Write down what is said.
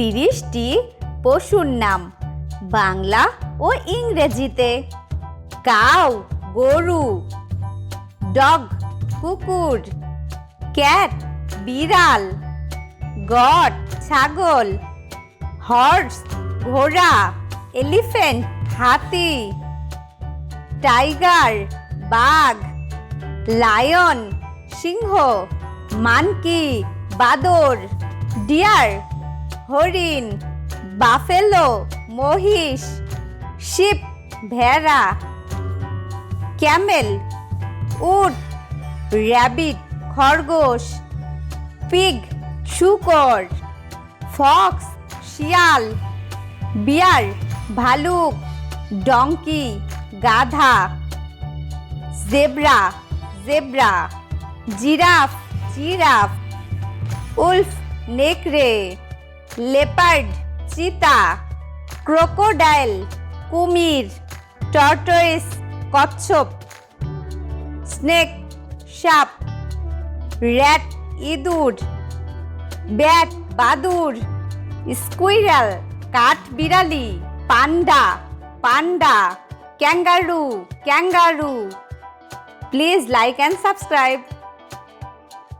তিরিশটি পশুর নাম, বাংলা ও ইংরেজিতে। কাউ, গরু, ডগ, কুকুর, ক্যাট, বিড়াল গট ছাগল, হর্স, ঘোড়া, এলিফ্যান্ট, হাতি, টাইগার, বাঘ, লায়ন, সিংহ, মানকি, বাদর, ডিয়ার। হরিণ, বাফেলো, মহিষ, শিপ, ভেড়া, ক্যামেল, উট, র্যাবিট, খরগোশ, পিগ, শুকর, ফক্স, শিয়াল, বিয়ার, ভালুক ডঙ্কি গাধা, zebra zebra, giraffe giraffe, wolf, নেকড়ে। লেপার্ড, চিতা, ক্রোকোডাইল, কুমির টর্টয়েস কচ্ছপ, স্নেক, সাপ, র্যাট, ইঁদুর, ব্যাট, বাদুর, স্কুইরাল কাঠ বিড়ালি panda panda, kangaroo kangaroo. Please like and subscribe.